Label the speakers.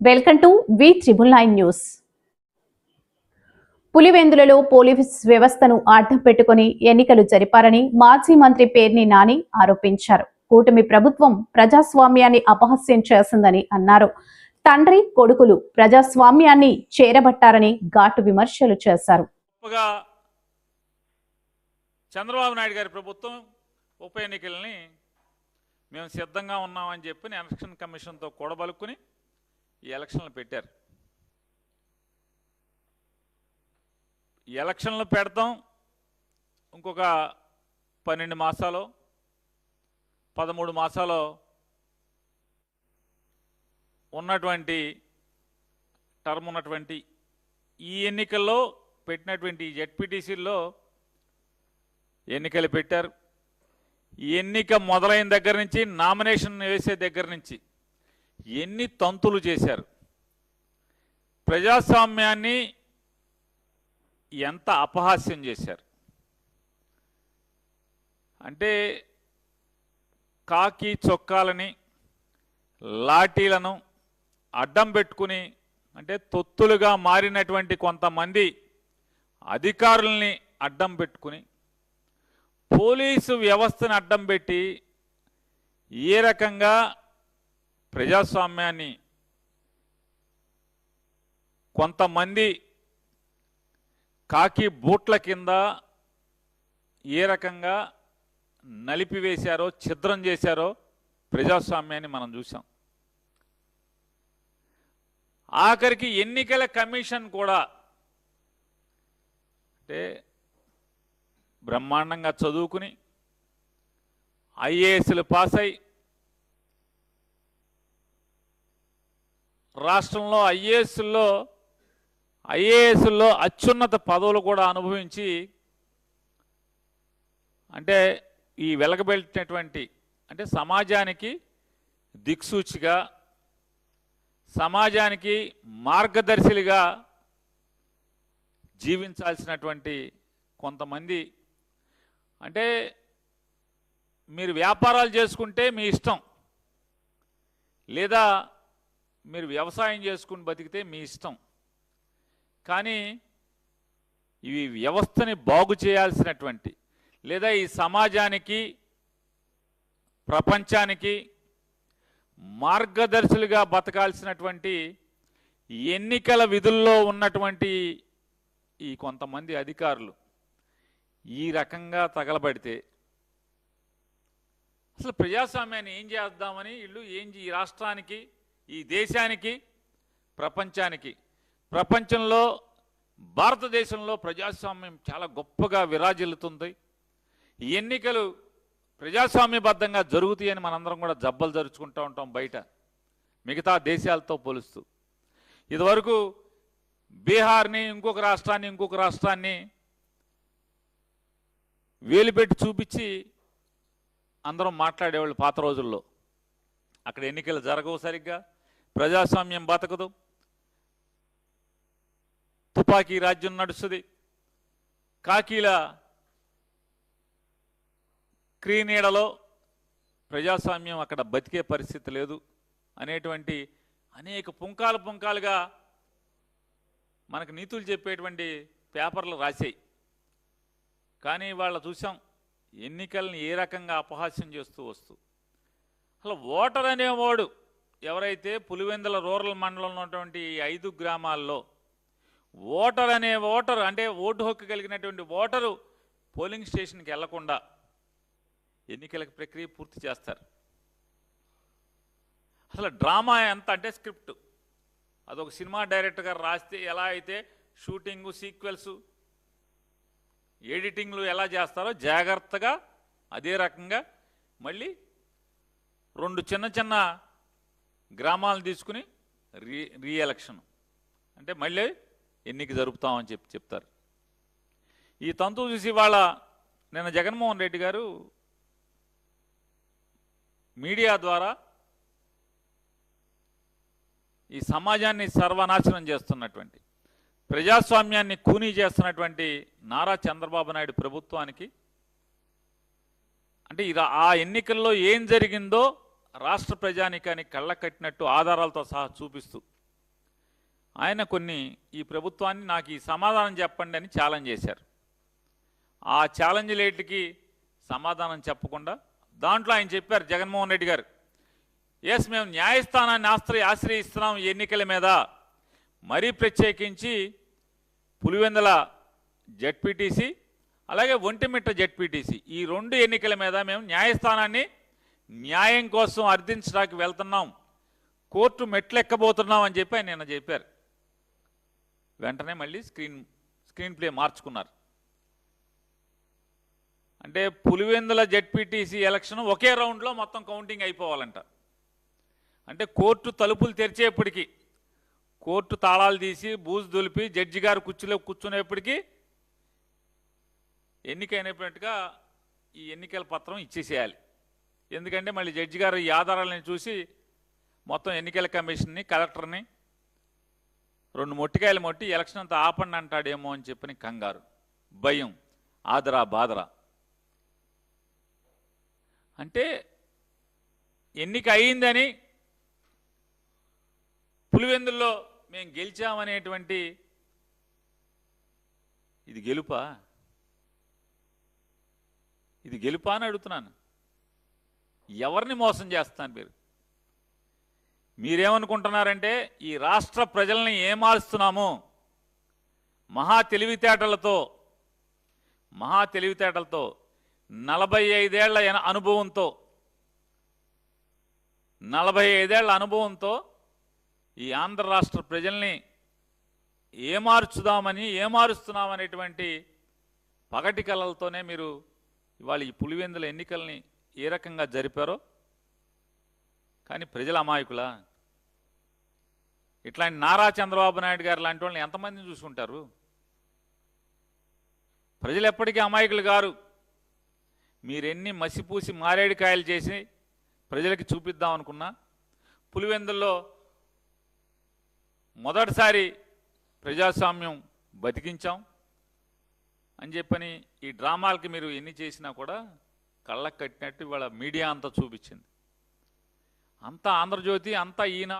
Speaker 1: Welcome to V triple nine news. పులివెందులలో police వ్యవస్థను అడ్డం పెట్టుకుని ఎన్నికలు జరిపారని మాజీ మంత్రి పేర్ని నాని ఆరోపించారు. కూటమి ప్రభుత్వం ప్రజాస్వామ్యాన్ని అపహాస్యం చేసిందని అన్నారు. తండ్రి కొడుకులు ప్రజాస్వామ్యాన్ని చేరబట్టారని ఘాటు విమర్శలు చేశారు.
Speaker 2: చంద్రబాబు నాయుడు గారి ప్రభుత్వం ఉప ఎన్నికల్ని మేము సిద్ధంగా ఉన్నామని చెప్పి ఎలక్షన్ కమిషన్తో కూడబలుక్కుని ఈ ఎలక్షన్లు పెట్టారు. ఎలక్షన్లు పెడతాం ఇంకొక పన్నెండు మాసాలు పదమూడు మాసాలు ఉన్నటువంటి టర్మ్ ఉన్నటువంటి ఈ ఎన్నికల్లో పెట్టినటువంటి జెడ్పీటీసీల్లో ఎన్నికలు పెట్టారు. ఈ ఎన్నిక మొదలైన దగ్గర నుంచి నామినేషన్ వేసే దగ్గర నుంచి ఎన్ని తంతులు చేశారు? ప్రజాస్వామ్యాన్ని ఎంత అపహాస్యం చేశారు? అంటే కాకి చొక్కాలని లాఠీలను అడ్డం పెట్టుకుని అంటే తొత్తులుగా మారినటువంటి కొంతమంది అధికారుల్ని అడ్డం పెట్టుకుని పోలీసు వ్యవస్థను అడ్డం పెట్టి ఏ రకంగా ప్రజాస్వామ్యాన్ని కొంతమంది కాకి బూట్ల కింద ఏ రకంగా నలిపివేశారో ఛిద్రం చేశారో ప్రజాస్వామ్యాన్ని మనం చూసాం ఆఖరికి ఎన్నికల కమిషన్ కూడా అంటే బ్రహ్మాండంగా చదువుకుని ఐఏఎస్లు పాస్ అయి రాష్ట్రంలో ఐఏఎస్లో ఐఏఎస్లో అత్యున్నత పదవులు కూడా అనుభవించి అంటే ఈ వెలగబెట్టినటువంటి అంటే సమాజానికి దిక్సూచిగా సమాజానికి మార్గదర్శిలుగా జీవించాల్సినటువంటి కొంతమంది. అంటే మీరు వ్యాపారాలు చేసుకుంటే మీ ఇష్టం. లేదా మీరు వ్యవసాయం చేసుకుని బతికితే మీ ఇష్టం. కానీ ఇవి వ్యవస్థని బాగు చేయాల్సినటువంటి లేదా ఈ సమాజానికి ప్రపంచానికి మార్గదర్శులుగా బతకాల్సినటువంటి ఎన్నికల విధుల్లో ఉన్నటువంటి ఈ కొంతమంది అధికారులు ఈ రకంగా తగలబడితే అసలు ప్రజాస్వామ్యాన్ని ఏం చేద్దామని వీళ్ళు ఏం చే- ఈ రాష్ట్రానికి ఈ దేశానికి ప్రపంచానికి. ప్రపంచంలో భారతదేశంలో ప్రజాస్వామ్యం చాలా గొప్పగా విరాజిల్లుతుంది. ఈ ఎన్నికలు ప్రజాస్వామ్యబద్ధంగా జరుగుతాయని మనందరం కూడా జబ్బలు జరుచుకుంటూ ఉంటాం బయట. మిగతా దేశాలతో పోలుస్తూ. ఇదివరకు బీహార్ని ఇంకొక రాష్ట్రాన్ని ఇంకొక రాష్ట్రాన్ని వేలుపెట్టి చూపించి అందరం మాట్లాడేవాళ్ళు పాత రోజుల్లో. అక్కడ ఎన్నికలు జరగవు సరిగ్గా. ప్రజాస్వామ్యం బతకదు. తుపాకీ రాజ్యం నడుస్తుంది. కాకీల క్రీనీడలో ప్రజాస్వామ్యం అక్కడ బతికే పరిస్థితి లేదు అనేటువంటి అనేక పుంకాలు పుంకాలుగా మనకు నీతులు చెప్పేటువంటి పేపర్లు రాశాయి. కానీ వాళ్ళ చూసాం ఎన్నికల్ని ఏ రకంగా అపహాస్యం చేస్తూ వస్తూ. అసలు ఓటర్ అనేవాడు ఎవరైతే పులివెందుల రూరల్ మండలంలో ఉన్నటువంటి ఐదు గ్రామాల్లో ఓటర్ అనే ఓటర్ అంటే ఓటు హక్కు కలిగినటువంటి ఓటరు పోలింగ్ స్టేషన్కి వెళ్ళకుండా ఎన్నికల ప్రక్రియ పూర్తి చేస్తారు. అసలు డ్రామా ఎంత అంటే స్క్రిప్ట్. అదొక సినిమా డైరెక్టర్ గారు రాస్తే ఎలా అయితే షూటింగు సీక్వెల్స్ ఎడిటింగ్లు ఎలా చేస్తారో జాగ్రత్తగా అదే రకంగా మళ్ళీ రెండు చిన్న చిన్న గ్రామాలను తీసుకుని రీ రీఎలక్షన్ అంటే మళ్ళీ ఎన్నిక జరుపుతామని చెప్పి చెప్తారు. ఈ తంతు చూసి వాళ్ళ నిన్న జగన్మోహన్ రెడ్డి గారు మీడియా ద్వారా ఈ సమాజాన్ని సర్వనాశనం చేస్తున్నటువంటి ప్రజాస్వామ్యాన్ని కూనీ చేస్తున్నటువంటి నారా చంద్రబాబు నాయుడు ప్రభుత్వానికి అంటే ఆ ఎన్నికల్లో ఏం జరిగిందో రాష్ట్ర ప్రజానికాన్ని కళ్ళ కట్టినట్టు ఆధారాలతో సహా చూపిస్తూ ఆయన కొన్ని ఈ ప్రభుత్వాన్ని నాకు ఈ సమాధానం చెప్పండి అని ఛాలెంజ్ చేశారు. ఆ ఛాలెంజ్ లేటికి సమాధానం చెప్పకుండా దాంట్లో ఆయన చెప్పారు జగన్మోహన్ రెడ్డి గారు ఎస్ మేము న్యాయస్థానాన్ని ఆశ్రయి ఆశ్రయిస్తున్నాం ఎన్నికల మీద. మరీ ప్రత్యేకించి పులివెందల జడ్పీటీసీ అలాగే ఒంటిమిట్ట జడ్పీటీసీ ఈ రెండు ఎన్నికల మీద మేము న్యాయస్థానాన్ని న్యాయం కోసం అర్థించడానికి వెళ్తున్నాం. కోర్టు మెట్లెక్కబోతున్నాం అని చెప్పి ఆయన నిన్న చెప్పారు. వెంటనే మళ్ళీ స్క్రీన్ స్క్రీన్ ప్లే మార్చుకున్నారు. అంటే పులివెందుల జెడ్పీటీసీ ఎలక్షన్ ఒకే రౌండ్లో మొత్తం కౌంటింగ్ అయిపోవాలంట. అంటే కోర్టు తలుపులు తెరిచేప్పటికీ కోర్టు తాళాలు తీసి బూజు దులిపి జడ్జి గారు కుర్చీలో కూర్చునేప్పటికీ ఎన్నికైనట్టుగా ఈ ఎన్నికల పత్రం ఇచ్చేసేయాలి. ఎందుకంటే మళ్ళీ జడ్జి గారు ఈ ఆధారాలను చూసి మొత్తం ఎన్నికల కమిషన్ని కలెక్టర్ని రెండు మొట్టికాయలు మొట్టి ఎలక్షన్ అంతా ఆపండి అంటాడేమో అని చెప్పని కంగారు భయం ఆదరా బాదరా. అంటే ఎన్నిక అయిందని పులివెందుల్లో మేము గెలిచామనేటువంటి ఇది గెలుపా? ఇది గెలుపా అని అడుగుతున్నాను. ఎవరిని మోసం చేస్తాను మీరు? మీరేమనుకుంటున్నారంటే ఈ రాష్ట్ర ప్రజల్ని ఏమారుస్తున్నాము? మహా తెలివితేటలతో మహా తెలివితేటలతో నలభై ఐదేళ్ళ ఎన- అనుభవంతో నలభై ఐదేళ్ళ అనుభవంతో ఈ ఆంధ్ర రాష్ట్ర ప్రజల్ని ఏమార్చుదామని ఏమారుస్తున్నామనేటువంటి పగటి కళలతోనే మీరు ఇవాళ ఈ పులివెందుల ఎన్నికల్ని ఏ రకంగా జరిపారో? కానీ ప్రజల అమాయకులా? ఇట్లాంటి నారా చంద్రబాబు నాయుడు గారు లాంటి వాళ్ళని ఎంతమందిని చూసుకుంటారు? ప్రజలు ఎప్పటికీ అమాయకులు గారు మీరెన్ని మసిపూసి మారేడికాయలు చేసి ప్రజలకి చూపిద్దాం అనుకున్నా? పులివెందుల్లో మొదటిసారి ప్రజాస్వామ్యం బతికించాం అని చెప్పని ఈ డ్రామాలకి మీరు ఎన్ని చేసినా కూడా కళ్ళకు కట్టినట్టు ఇవాళ మీడియా అంతా చూపించింది. అంతా ఆంధ్రజ్యోతి అంతా ఈనాడు